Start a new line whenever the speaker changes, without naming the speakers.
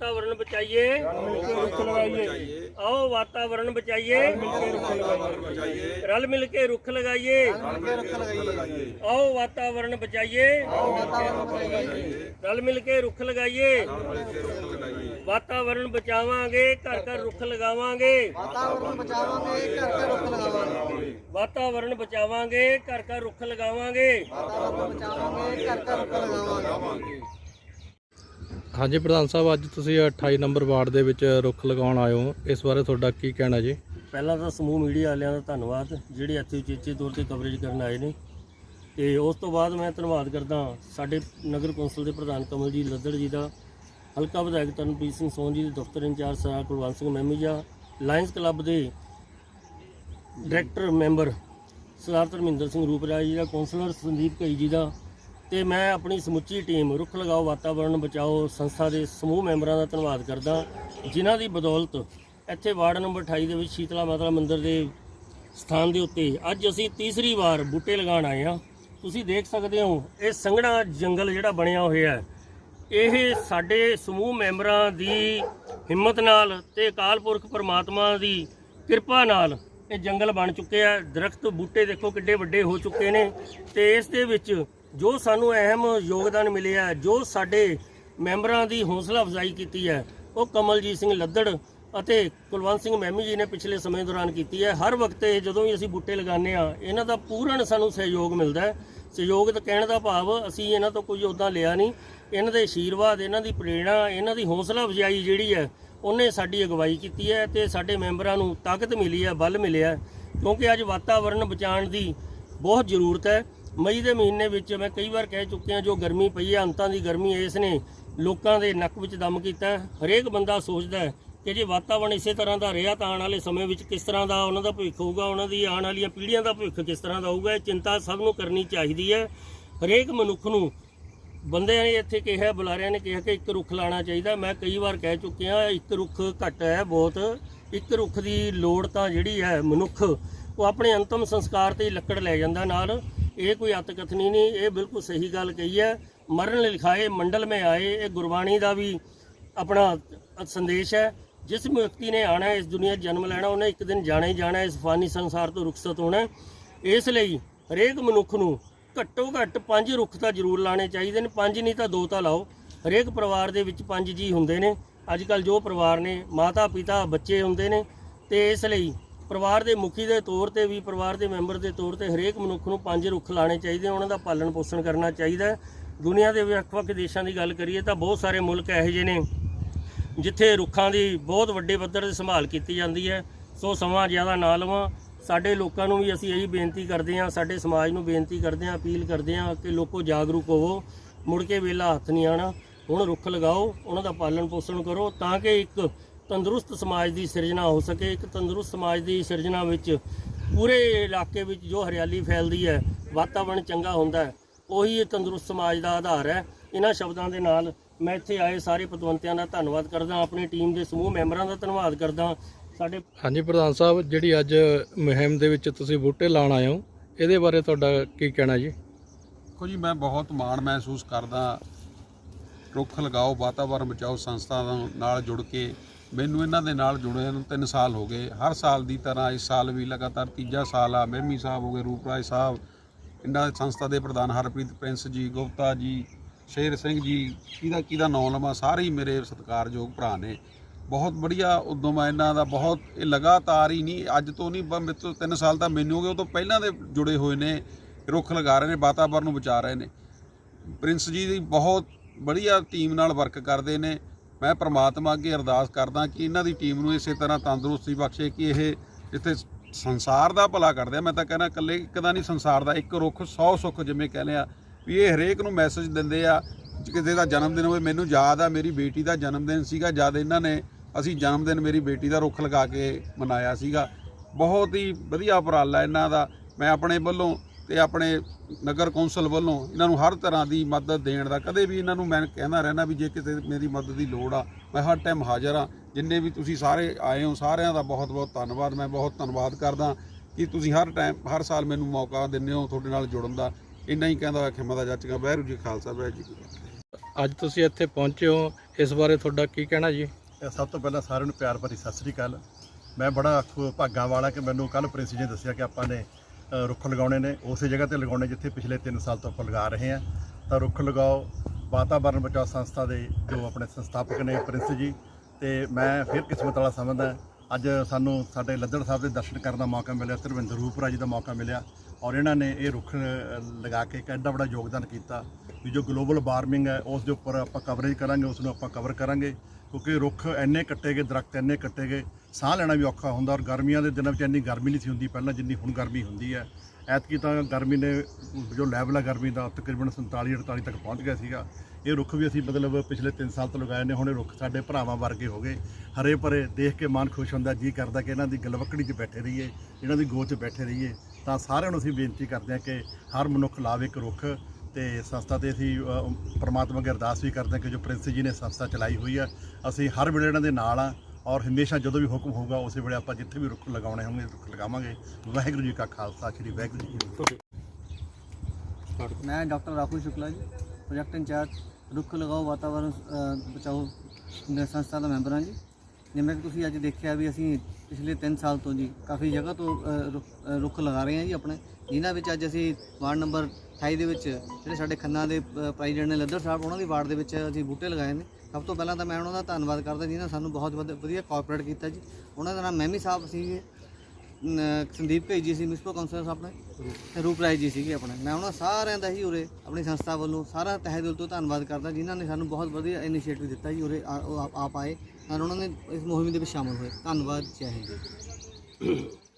ਆਓ ਵਾਤਾਵਰਣ ਬਚਾਈਏ
ਰੁੱਖ ਲਗਾਈਏ
ਆਓ ਵਾਤਾਵਰਣ ਬਚਾਈਏ ਰਲ ਮਿਲ ਕੇ ਰੁੱਖ ਲਗਾਈਏ ਆਓ ਵਾਤਾਵਰਣ ਬਚਾਈਏ ਰਲ ਮਿਲ ਕੇ ਰੁੱਖ ਲਗਾਈਏ ਵਾਤਾਵਰਣ ਬਚਾਵਾਂਗੇ ਘਰ ਘਰ ਰੁੱਖ ਲਗਾਵਾਂਗੇ
ਵਾਤਾਵਰਨ ਬਚਾਵਾਂਗੇ ਘਰ
ਹਾਂਜੀ, ਪ੍ਰਧਾਨ ਸਾਹਿਬ, ਅੱਜ ਤੁਸੀਂ 28 ਨੰਬਰ ਵਾਰਡ ਦੇ ਵਿੱਚ ਰੁੱਖ ਲਗਾਉਣ ਆਏ ਹੋ। ਇਸ ਬਾਰੇ ਤੁਹਾਡਾ ਕੀ ਕਹਿਣਾ ਜੀ?
ਪਹਿਲਾਂ ਤਾਂ ਸਮੂਹ ਮੀਡੀਆ ਵਾਲਿਆਂ ਦਾ ਧੰਨਵਾਦ, ਜਿਹੜੇ ਇੱਥੇ ਉਚੇਚੇ ਤੌਰ ਤੇ ਕਵਰੇਜ ਕਰਨ ਆਏ ਨੇ। ਤੇ ਉਸ ਤੋਂ ਬਾਅਦ ਮੈਂ ਧੰਨਵਾਦ ਕਰਦਾ ਸਾਡੇ ਨਗਰ ਕੌਂਸਲ ਦੇ ਪ੍ਰਧਾਨ ਕਮਲਜੀਤ ਲੱਦੜ ਜੀ ਦਾ, ਹਲਕਾ ਵਿਧਾਇਕ ਤਰਨਪ੍ਰੀਤ ਸਿੰਘ ਸੋਨ ਜੀ ਦੇ ਦਫ਼ਤਰ ਇੰਚਾਰਜ ਸਰਦਾਰ ਕੁਲਵੰਤ ਸਿੰਘ ਮੈਮੀਜਾ ਲਾਇਨਸ ਕਲੱਬ ਦੇ ਡਾਇਰੈਕਟਰ ਮੈਂਬਰ ਸਰਦਾਰ ਧਰਮਿੰਦਰ ਸਿੰਘ ਰੂਪਰਾਜ ਜੀ ਦਾ, ਕੌਂਸਲਰ ਸੰਦੀਪ ਕਈ ਜੀ ਦਾ ਤੇ ਮੈਂ ਆਪਣੀ ਸਮੁੱਚੀ ਟੀਮ, ਰੁੱਖ ਲਗਾਓ, ਵਾਤਾਵਰਣ ਬਚਾਓ, ਸੰਸਥਾ ਦੇ ਸਮੂਹ ਮੈਂਬਰਾਂ ਦਾ ਧੰਨਵਾਦ ਕਰਦਾ ਜਿਨ੍ਹਾਂ ਦੀ ਬਦੌਲਤ ਇੱਥੇ ਵਾਰਡ ਨੰਬਰ 28 ਦੇ ਵਿੱਚ ਸ਼ੀਤਲਾ ਮਾਤਾ ਮੰਦਿਰ ਦੇ ਸਥਾਨ ਦੇ ਉੱਤੇ ਅੱਜ ਅਸੀਂ ਤੀਸਰੀ ਵਾਰ ਬੂਟੇ ਲਗਾਉਣ ਆਏ ਹਾਂ। ਤੁਸੀਂ ਦੇਖ ਸਕਦੇ ਹੋ, ਇਹ ਸੰਘਣਾ ਜੰਗਲ ਜਿਹੜਾ ਬਣਿਆ ਹੋਇਆ ਹੈ। ਇਹ ਸਾਡੇ ਸਮੂਹ ਮੈਂਬਰਾਂ ਦੀ ਹਿੰਮਤ ਨਾਲ ਤੇ ਅਕਾਲ ਪੁਰਖ ਪਰਮਾਤਮਾ ਦੀ ਕਿਰਪਾ ਨਾਲ ਇਹ ਜੰਗਲ ਬਣ ਚੁੱਕੇ ਆ ਦਰਖਤ, ਬੂਟੇ ਦੇਖੋ ਕਿੱਡੇ ਵੱਡੇ ਹੋ ਚੁੱਕੇ ਨੇ ਤੇ ਇਸ ਦੇ ਵਿੱਚ ਜੋ ਸਾਨੂੰ ਅਹਿਮ ਯੋਗਦਾਨ ਮਿਲਿਆ, ਜੋ ਸਾਡੇ ਮੈਂਬਰਾਂ ਦੀ ਹੌਸਲਾ ਅਫਜ਼ਾਈ ਕੀਤੀ ਹੈ, ਉਹ ਕਮਲਜੀਤ ਸਿੰਘ ਲੱਦੜ ਅਤੇ ਕੁਲਵੰਤ ਸਿੰਘ ਮਹਿਮੀ ਜੀ ਨੇ ਪਿਛਲੇ ਸਮੇਂ ਦੌਰਾਨ ਕੀਤੀ ਹੈ। ਹਰ ਵਕਤ ਇਹ ਜਦੋਂ ਵੀ ਅਸੀਂ ਬੂਟੇ ਲਗਾਉਂਦੇ ਆ ਇਹਨਾਂ ਦਾ ਪੂਰਨ ਸਾਨੂੰ ਸਹਿਯੋਗ ਮਿਲਦਾ ਹੈ। ਸਹਿਯੋਗ ਤਾਂ ਕਹਿਣ ਦਾ ਭਾਵ ਅਸੀਂ ਇਹਨਾਂ ਤੋਂ ਕੁਝ ਉਦਾਂ ਲਿਆ ਨਹੀਂ। ਇਹਨਾਂ ਦੇ ਆਸ਼ੀਰਵਾਦ ਇਹਨਾਂ ਦੀ ਪ੍ਰੇਰਣਾ, ਇਹਨਾਂ ਦੀ ਹੌਸਲਾ ਅਫਜ਼ਾਈ ਜਿਹੜੀ ਹੈ, ਉਹਨੇ ਸਾਡੀ ਅਗਵਾਈ ਕੀਤੀ ਹੈ ਤੇ ਸਾਡੇ ਮੈਂਬਰਾਂ ਨੂੰ ਤਾਕਤ ਮਿਲੀ ਹੈ, ਬਲ ਮਿਲਿਆ ਕਿਉਂਕਿ ਅੱਜ ਵਾਤਾਵਰਣ ਬਚਾਉਣ ਦੀ ਬਹੁਤ ਜ਼ਰੂਰਤ ਹੈ। ਮਈ ਦੇ ਮਹੀਨੇ ਵਿੱਚ ਮੈਂ ਕਈ ਵਾਰ ਕਹਿ ਚੁੱਕਿਆ ਜੋ ਗਰਮੀ ਪਈ ਹੈ ਅੰਤਾਂ ਦੀ ਗਰਮੀ ਇਸ ਨੇ ਲੋਕਾਂ ਦੇ ਨੱਕ ਵਿੱਚ ਦਮ ਕੀਤਾ। ਹਰੇਕ ਬੰਦਾ ਸੋਚਦਾ ਹੈ ਕਿ ਜੇ ਵਾਤਾਵਰਣ ਇਸੇ ਤਰ੍ਹਾਂ ਦਾ ਰਿਹਾ ਤਾਂ ਆਉਣ ਵਾਲੇ ਸਮੇਂ ਵਿੱਚ ਕਿਸ ਤਰ੍ਹਾਂ ਦਾ ਉਹਨਾਂ ਦਾ ਭਵਿੱਖ ਹੋਊਗਾ, ਉਹਨਾਂ ਦੀ ਆਉਣ ਵਾਲੀਆਂ ਪੀੜ੍ਹੀਆਂ ਦਾ ਭਵਿੱਖ ਕਿਸ ਤਰ੍ਹਾਂ ਦਾ ਹੋਊਗਾ, ਇਹ ਚਿੰਤਾ ਸਭ ਨੂੰ ਕਰਨੀ ਚਾਹੀਦੀ ਹੈ। ਹਰੇਕ ਮਨੁੱਖ ਨੂੰ ਬੰਦਿਆਂ ਨੇ ਇੱਥੇ ਕਿਹਾ, ਬੁਲਾਰਿਆਂ ਨੇ ਕਿਹਾ ਕਿ ਇੱਕ ਰੁੱਖ ਲਾਣਾ ਚਾਹੀਦਾ। ਮੈਂ ਕਈ ਵਾਰ ਕਹਿ ਚੁੱਕਿਆ, ਇੱਕ ਰੁੱਖ ਘੱਟ ਹੈ ਬਹੁਤ। ਇੱਕ ਰੁੱਖ ਦੀ ਲੋੜ ਤਾਂ ਜਿਹੜੀ ਹੈ ਮਨੁੱਖ, ਉਹ ਆਪਣੇ ਅੰਤਮ ਸੰਸਕਾਰ ਤੇ ਲੱਕੜ ਲੈ ਜਾਂਦਾ ਨਾਲ। ਇਹ ਕੋਈ ਅਤਕਥਨੀ ਨਹੀਂ, ਇਹ ਬਿਲਕੁਲ ਸਹੀ ਗੱਲ ਕਹੀ ਹੈ। ਮਰਨ ਲਿਖਾਏ, ਮੰਡਲ ਮੇ ਆਏ, ਇਹ ਗੁਰਬਾਣੀ ਦਾ ਵੀ ਆਪਣਾ ਸੰਦੇਸ਼ ਹੈ। ਜਿਸ ਵਿਅਕਤੀ ਨੇ ਆਣਾ ਇਸ ਦੁਨੀਆ ਜਨਮ ਲੈਣਾ, ਉਹਨੇ ਇੱਕ ਦਿਨ ਜਾਣਾ ਹੀ ਜਾਣਾ, ਇਸ ਫਾਨੀ ਸੰਸਾਰ ਤੋਂ ਰੁਖਸਤ ਹੋਣਾ ਇਸ ਲਈ ਹਰੇਕ ਮਨੁੱਖ ਨੂੰ ਘੱਟੋ ਘੱਟ ਪੰਜ ਰੁੱਖ ਤਾਂ ਜ਼ਰੂਰ ਲਾਣੇ ਚਾਹੀਦੇ ਨੇ, ਪੰਜ ਨਹੀਂ ਤਾਂ ਦੋ ਤਾਂ ਲਾਓ। ਹਰੇਕ ਪਰਿਵਾਰ ਦੇ ਵਿੱਚ ਪੰਜ ਜੀ ਹੁੰਦੇ ਨੇ। ਅੱਜ ਕੱਲ ਜੋ ਪਰਿਵਾਰ ਨੇ ਮਾਤਾ ਪਿਤਾ ਬੱਚੇ ਹੁੰਦੇ ਨੇ ਤੇ ਇਸ ਲਈ ਪਰਿਵਾਰ ਦੇ ਮੁਖੀ ਦੇ ਤੌਰ ਤੇ ਵੀ, ਪਰਿਵਾਰ ਦੇ ਮੈਂਬਰ ਦੇ ਤੌਰ ਤੇ ਹਰੇਕ ਮਨੁੱਖ ਨੂੰ ਪੰਜ ਰੁੱਖ ਲਾਣੇ ਚਾਹੀਦੇ ਉਹਨਾਂ ਦਾ ਪਾਲਣ ਪੋਸ਼ਣ ਕਰਨਾ ਚਾਹੀਦਾ ਦੁਨੀਆ ਦੇ ਵੱਖ-ਵੱਖ ਦੇਸ਼ਾਂ ਦੀ ਗੱਲ ਕਰੀਏ ਤਾਂ ਬਹੁਤ ਸਾਰੇ ਮੁਲਕ ਇਹੋ ਜਿਹੇ ਨੇ, ਜਿੱਥੇ ਰੁੱਖਾਂ ਦੀ ਬਹੁਤ ਵੱਡੇ ਪੱਧਰ ਤੇ ਸੰਭਾਲ ਕੀਤੀ ਜਾਂਦੀ ਹੈ। ਸੋ ਸਮਾਂ ਜ਼ਿਆਦਾ ਨਾ ਲਵਾਂ। ਸਾਡੇ ਲੋਕਾਂ ਨੂੰ ਵੀ ਅਸੀਂ ਇਹੀ ਬੇਨਤੀ ਕਰਦੇ ਹਾਂ, ਸਾਡੇ ਸਮਾਜ ਨੂੰ ਬੇਨਤੀ ਕਰਦੇ ਹਾਂ, ਅਪੀਲ ਕਰਦੇ ਹਾਂ ਕਿ ਲੋਕੋ ਜਾਗਰੂਕ ਹੋਵੋ। ਮੁੜ ਕੇ ਵੇਲਾ ਹੱਥ ਨਹੀਂ ਆਣਾ ਹੁਣ ਰੁੱਖ ਲਗਾਓ, ਉਹਨਾਂ ਦਾ ਪਾਲਣ ਪੋਸ਼ਣ ਕਰੋ ਤਾਂ ਕਿ ਇੱਕ ਤੰਦਰੁਸਤ ਸਮਾਜ ਦੀ ਸਿਰਜਣਾ ਹੋ ਸਕੇ ਇੱਕ ਤੰਦਰੁਸਤ ਸਮਾਜ ਦੀ ਸਿਰਜਣਾ ਵਿੱਚ ਪੂਰੇ ਇਲਾਕੇ ਵਿੱਚ ਜੋ ਹਰਿਆਲੀ ਫੈਲਦੀ ਹੈ ਵਾਤਾਵਰਣ ਚੰਗਾ ਹੁੰਦਾ ਹੈ ਉਹੀ ਇਹ ਤੰਦਰੁਸਤ ਸਮਾਜ ਦਾ ਆਧਾਰ ਹੈ। ਇਹਨਾਂ ਸ਼ਬਦਾਂ ਦੇ ਨਾਲ ਮੈਂ ਇੱਥੇ ਆਏ ਸਾਰੇ ਪਤਵੰਤਿਆਂ ਦਾ ਧੰਨਵਾਦ ਕਰਦਾ ਆਪਣੀ ਟੀਮ ਦੇ ਸਮੂਹ ਮੈਂਬਰਾਂ ਦਾ ਧੰਨਵਾਦ ਕਰਦਾ। ਸਾਡੇ
ਹਾਂਜੀ ਪ੍ਰਧਾਨ ਸਾਹਿਬ ਜਿਹੜੀ ਅੱਜ ਮੁਹਿੰਮ ਦੇ ਵਿੱਚ ਤੁਸੀਂ ਬੂਟੇ ਲਾਉਣ ਆਏ ਹੋ ਇਹਦੇ ਬਾਰੇ ਤੁਹਾਡਾ ਕੀ ਕਹਿਣਾ ਜੀ?
ਦੇਖੋ ਜੀ ਮੈਂ ਬਹੁਤ ਮਾਣ ਮਹਿਸੂਸ ਕਰਦਾ ਰੁੱਖ ਲਗਾਓ ਵਾਤਾਵਰਣ ਬਚਾਓ ਸੰਸਥਾ ਨਾਲ ਜੁੜ ਕੇ ਮੈਨੂੰ ਇਹਨਾਂ ਦੇ ਨਾਲ ਜੁੜੇ ਨੂੰ 3 ਸਾਲ ਹੋ ਗਏ। ਹਰ ਸਾਲ ਦੀ ਤਰ੍ਹਾਂ ਇਸ ਸਾਲ ਵੀ ਲਗਾਤਾਰ ਤੀਜਾ ਸਾਲ ਆ। ਮਹਿਮੀ ਸਾਹਿਬ ਹੋ ਗਏ, ਰੂਪਰਾਜ ਸਾਹਿਬ, ਇਹਨਾਂ ਦੀ ਸੰਸਥਾ ਦੇ ਪ੍ਰਧਾਨ ਹਰਪ੍ਰੀਤ ਪ੍ਰਿੰਸ ਜੀ, ਗੁਪਤਾ ਜੀ, ਸ਼ੇਰ ਸਿੰਘ ਜੀ, ਕਿਹਦਾ ਕਿਹਦਾ ਨਾਂ ਲਵਾਂ, ਸਾਰੇ ਹੀ ਮੇਰੇ ਸਤਿਕਾਰਯੋਗ ਭਰਾ ਨੇ। ਬਹੁਤ ਵਧੀਆ ਉਦੋਂ ਮੈਂ ਇਹਨਾਂ ਦਾ, ਬਹੁਤ ਇਹ ਲਗਾਤਾਰ ਹੀ ਨਹੀਂ, ਅੱਜ ਤੋਂ ਨਹੀਂ ਮੇਰੇ ਤੋਂ 3 ਸਾਲ ਤਾਂ ਮੈਨੂੰ ਹੋ ਗਏ, ਉਹ ਤੋਂ ਪਹਿਲਾਂ ਦੇ ਜੁੜੇ ਹੋਏ ਨੇ, ਰੁੱਖ ਲਗਾ ਰਹੇ ਨੇ, ਵਾਤਾਵਰਨ ਨੂੰ ਬਚਾ ਰਹੇ ਨੇ। ਪ੍ਰਿੰਸ ਜੀ ਦੀ ਬਹੁਤ ਵਧੀਆ ਟੀਮ ਨਾਲ ਵਰਕ ਕਰਦੇ ਨੇ। ਮੈਂ ਪ੍ਰਮਾਤਮਾ ਅੱਗੇ ਅਰਦਾਸ ਕਰਦਾ ਕਿ ਇਹਨਾਂ ਦੀ ਟੀਮ ਨੂੰ ਇਸੇ ਤਰ੍ਹਾਂ ਤੰਦਰੁਸਤੀ ਬਖਸ਼ੇ ਕਿ ਇਹ ਜਿੱਥੇ ਸੰਸਾਰ ਦਾ ਭਲਾ ਕਰਦੇ ਆ। ਮੈਂ ਤਾਂ ਕਹਿੰਦਾ ਇਕੱਲੇ ਇੱਕ ਨਹੀਂ, ਸੰਸਾਰ ਦਾ ਇੱਕ ਰੁੱਖ 100 ਸੁੱਖ ਜਿਵੇਂ ਕਹਿ ਲਿਆ ਵੀ ਇਹ ਹਰੇਕ ਨੂੰ ਮੈਸੇਜ ਦਿੰਦੇ ਆ। ਕਿਸੇ ਦਾ ਜਨਮ ਦਿਨ ਹੋਵੇ, ਮੈਨੂੰ ਯਾਦ ਆ, ਮੇਰੀ ਬੇਟੀ ਦਾ ਜਨਮ ਦਿਨ ਸੀਗਾ, ਜਦ ਇਹਨਾਂ ਨੇ ਅਸੀਂ ਜਨਮ ਦਿਨ ਮੇਰੀ ਬੇਟੀ ਦਾ ਰੁੱਖ ਲਗਾ ਕੇ ਮਨਾਇਆ ਸੀਗਾ। ਬਹੁਤ ਹੀ ਵਧੀਆ ਉਪਰਾਲਾ ਇਹਨਾਂ ਦਾ। ਮੈਂ ਆਪਣੇ ਵੱਲੋਂ ਤੇ ਆਪਣੇ ਨਗਰ ਕੌਂਸਲ ਵੱਲੋਂ ਇਹਨਾਂ ਨੂੰ ਹਰ ਤਰ੍ਹਾਂ ਦੀ ਮਦਦ ਦੇਣ ਦਾ ਕਦੇ ਵੀ ਇਹਨਾਂ ਨੂੰ ਮੈਂ ਕਹਿੰਦਾ ਰਹਿਣਾ ਵੀ ਜੇ ਕਿਤੇ ਮੇਰੀ ਮਦਦ ਦੀ ਲੋੜ ਆ ਮੈਂ ਹਰ ਟਾਈਮ ਹਾਜ਼ਰ ਆ ਜਿੰਨੇ ਵੀ ਤੁਸੀਂ ਸਾਰੇ ਆਏ ਹੋ ਸਾਰਿਆਂ ਦਾ ਬਹੁਤ ਬਹੁਤ ਧੰਨਵਾਦ। ਮੈਂ ਬਹੁਤ ਧੰਨਵਾਦ ਕਰਦਾ ਕਿ ਤੁਸੀਂ ਹਰ ਟਾਈਮ ਹਰ ਸਾਲ ਮੈਨੂੰ ਮੌਕਾ ਦਿੰਦੇ ਹੋ ਤੁਹਾਡੇ ਨਾਲ ਜੁੜਨ ਦਾ। ਇੰਨਾ ਹੀ ਕਹਿੰਦਾ ਹੋਇਆ ਖਿਮਾ ਦਾ ਜੱਚਗਾ ਵਾਹਿਗੁਰੂ ਜੀ ਖਾਲਸਾ ਵਾਹਿਗੁਰੂ ਜੀ
ਅੱਜ ਤੁਸੀਂ ਇੱਥੇ ਪਹੁੰਚੇ ਹੋ। ਇਸ ਬਾਰੇ ਤੁਹਾਡਾ ਕੀ ਕਹਿਣਾ ਜੀ?
ਇਹ ਸਭ ਤੋਂ ਪਹਿਲਾਂ ਸਾਰਿਆਂ ਨੂੰ ਪਿਆਰ ਭਰੀ ਸਤਿ ਸ੍ਰੀ ਅਕਾਲ। ਮੈਂ ਬੜਾ ਭਾਗਾਂ ਵਾਲਾ ਕਿ ਮੈਨੂੰ ਕੱਲ ਪ੍ਰਿੰਸ ਜੀ ਨੇ ਦੱਸਿਆ ਕਿ ਆਪਾਂ ਨੇ ਰੁੱਖ ਲਗਾਉਣੇ ਨੇ। ਉਸੇ ਜਗ੍ਹਾ ਤੇ ਲਗਾਉਣੇ ਜਿੱਥੇ ਪਿਛਲੇ 3 ਸਾਲ ਤੋਂ ਆਪਾਂ ਲਗਾ ਰਹੇ ਹਾਂ। ਤਾਂ ਰੁੱਖ ਲਗਾਓ। ਵਾਤਾਵਰਣ ਬਚਾਓ ਸੰਸਥਾ ਦੇ ਜੋ ਆਪਣੇ ਸੰਸਥਾਪਕ ਨੇ ਪ੍ਰਿੰਸ ਜੀ। ਤੇ ਮੈਂ ਫਿਰ ਕਿਸਮਤ ਵਾਲਾ ਸਮਝਦਾ ਅੱਜ ਸਾਨੂੰ ਸਾਡੇ ਲੱਦੜ ਸਾਹਿਬ ਦੇ ਦਰਸ਼ਨ ਕਰਨ ਦਾ ਮੌਕਾ ਮਿਲਿਆ ਧਰਵਿੰਦਰ ਰੂਪਰਾ ਜੀ ਦਾ ਮੌਕਾ ਮਿਲਿਆ। ਔਰ ਇਹਨਾਂ ਨੇ ਇਹ ਰੁੱਖ ਲਗਾ ਕੇ ਇੱਕ ਐਡਾ ਵੱਡਾ ਯੋਗਦਾਨ ਕੀਤਾ। ਵੀ ਜੋ ਗਲੋਬਲ ਵਾਰਮਿੰਗ ਹੈ, ਉਸ ਦੇ ਉੱਪਰ ਆਪਾਂ ਕਵਰੇਜ ਕਰਾਂਗੇ, ਉਸ ਨੂੰ ਆਪਾਂ ਕਵਰ ਕਰਾਂਗੇ। ਕਿਉਂਕਿ ਰੁੱਖ ਇੰਨੇ ਕੱਟੇ ਗਏ, ਦਰਖਤ ਇੰਨੇ ਕੱਟੇ ਗਏ, ਸਾਹ ਲੈਣਾ ਵੀ ਔਖਾ ਹੁੰਦਾ ਔਰ ਗਰਮੀਆਂ ਦੇ ਦਿਨਾਂ ਵਿੱਚ ਇੰਨੀ ਗਰਮੀ ਨਹੀਂ ਸੀ ਹੁੰਦੀ ਪਹਿਲਾਂ, ਜਿੰਨੀ ਹੁਣ ਗਰਮੀ ਹੁੰਦੀ ਹੈ। ਐਤਕੀ ਤਾਂ ਗਰਮੀ ਨੇ ਜੋ ਲੈਵਲ ਹੈ ਗਰਮੀ ਦਾ, ਤਕਰੀਬਨ 47 48 ਤੱਕ ਪਹੁੰਚ ਗਿਆ ਸੀਗਾ। ਇਹ ਰੁੱਖ ਵੀ ਅਸੀਂ ਮਤਲਬ ਪਿਛਲੇ 3 ਸਾਲ ਤੋਂ ਲਗਾਏ ਨੇ, ਹੁਣ ਇਹ ਰੁੱਖ ਸਾਡੇ ਭਰਾਵਾਂ ਵਰਗੇ ਹੋ ਗਏ। ਹਰੇ ਭਰੇ ਦੇਖ ਕੇ ਮਨ ਖੁਸ਼ ਹੁੰਦਾ, ਜੀ ਕਰਦਾ ਕਿ ਇਹਨਾਂ ਦੀ ਗਲਵਕੜੀ 'ਚ ਬੈਠੇ ਰਹੀਏ, ਇਹਨਾਂ ਦੀ ਗੋਦ 'ਚ ਬੈਠੇ ਰਹੀਏ। ਤਾਂ ਸਾਰਿਆਂ ਨੂੰ ਅਸੀਂ ਬੇਨਤੀ ਕਰਦੇ ਹਾਂ ਕਿ ਹਰ ਮਨੁੱਖ ਲਾਵੇ ਇੱਕ ਰੁੱਖ ਤੇ ਸੰਸਥਾ ਤੇ ਅਸੀਂ ਅ, ਪ੍ਰਮਾਤਮਾ ਅੱਗੇ ਅਰਦਾਸ ਵੀ ਕਰਦੇ ਹਾਂ ਕਿ ਜੋ ਪ੍ਰਿੰਸ ਜੀ ਨੇ ਸੰਸਥਾ ਚਲਾਈ ਹੋਈ ਹੈ ਅਸੀਂ ਹਰ ਵੇਲੇ ਇਹਨਾਂ ਦੇ ਨਾਲ ਆ ਔਰ ਹਮੇਸ਼ਾ ਜਦੋਂ ਵੀ ਹੁਕਮ ਹੋਊਗਾ ਉਸੇ ਵੇਲੇ ਆਪਾਂ ਜਿੱਥੇ ਵੀ ਰੁੱਖ ਲਗਾਉਣੇ ਹੋਣਗੇ ਰੁੱਖ ਲਗਾਵਾਂਗੇ। ਵਾਹਿਗੁਰੂ ਜੀ ਕਾ ਖਾਲਸਾ ਸ੍ਰੀ ਵਾਹਿਗੁਰੂ ਜੀ ਕੀ ਫਤਿਹ।
ਮੈਂ ਡਾਕਟਰ ਰਾਹੁਲ ਸ਼ੁਕਲਾ ਜੀ ਪ੍ਰੋਜੈਕਟ ਇੰਚਾਰਜ ਰੁੱਖ ਲਗਾਓ ਵਾਤਾਵਰਣ ਬਚਾਓ ਸੰਸਥਾ ਦਾ ਮੈਂਬਰ ਹਾਂ ਜੀ। ਜਿਵੇਂ ਕਿ ਤੁਸੀਂ ਅੱਜ ਦੇਖਿਆ ਵੀ ਅਸੀਂ ਪਿਛਲੇ 3 ਸਾਲ ਤੋਂ ਜੀ ਕਾਫੀ ਜਗ੍ਹਾ ਤੋਂ ਅ, ਰੁੱਖ- ਅ, ਰੁੱਖ ਲਗਾ ਰਹੇ ਹਾਂ ਜੀ ਆਪਣੇ। ਜਿਨ੍ਹਾਂ ਵਿੱਚ ਅੱਜ ਅਸੀਂ ਵਾਰਡ ਨੰਬਰ 28 ਦੇ ਵਿੱਚ ਜਿਹੜੇ ਸਾਡੇ ਖੰਨਾ ਦੇ ਪ੍ਰੈਜ਼ੀਡੈਂਟ ਨੇ ਲੱਦਰ ਸਾਹਿਬ ਉਹਨਾਂ ਦੀ ਵਾਰਡ ਦੇ ਵਿੱਚ ਅਸੀਂ ਬੂਟੇ ਲਗਾਏ ਨੇ। ਸਭ ਤੋਂ ਪਹਿਲਾਂ ਤਾਂ ਮੈਂ ਉਹਨਾਂ ਦਾ ਧੰਨਵਾਦ ਕਰਦਾ ਜਿਨ੍ਹਾਂ ਸਾਨੂੰ ਬਹੁਤ ਵਧ- ਵਧੀਆ ਕੋਆਪਰੇਟ ਕੀਤਾ ਜੀ। ਉਹਨਾਂ ਦਾ ਨਾਮ ਮਹਿਮੀ ਸਾਹਿਬ ਸੀਗੇ ਨ- ਸੰਦੀਪ ਭਾਈ ਜੀ ਸੀ ਮਿਸਪੋ ਕੌਂਸਲਰ ਸਾਹਿਬ ਨੇ ਤੇ ਰੂਪ ਰਾਏ ਜੀ ਸੀਗੇ ਆਪਣੇ। ਮੈਂ ਉਹਨਾਂ ਸਾਰਿਆਂ ਦਾ ਹੀ ਉਰੇ ਆਪਣੀ ਸੰਸਥਾ ਵੱਲੋਂ ਸਾਰਾ ਤਹਿ ਦਿਲ ਤੋਂ ਧੰਨਵਾਦ ਕਰਦਾ ਜਿਨ੍ਹਾਂ ਨੇ ਸਾਨੂੰ ਬਹੁਤ ਵਧੀਆ ਇਨੀਸ਼ੀਏਟਿਵ ਦਿੱਤਾ ਜੀ ਉਰੇ ਆ- ਉਹ ਆਪ- ਆਪ ਆਏ। ਔਰ ਉਹਨਾਂ ਨੇ ਇਸ ਮੁਹਿੰਮ ਦੇ ਵਿੱਚ ਸ਼ਾਮਲ ਹੋਏ। ਧੰਨਵਾਦ ਜੈ ਹਿੰਦ।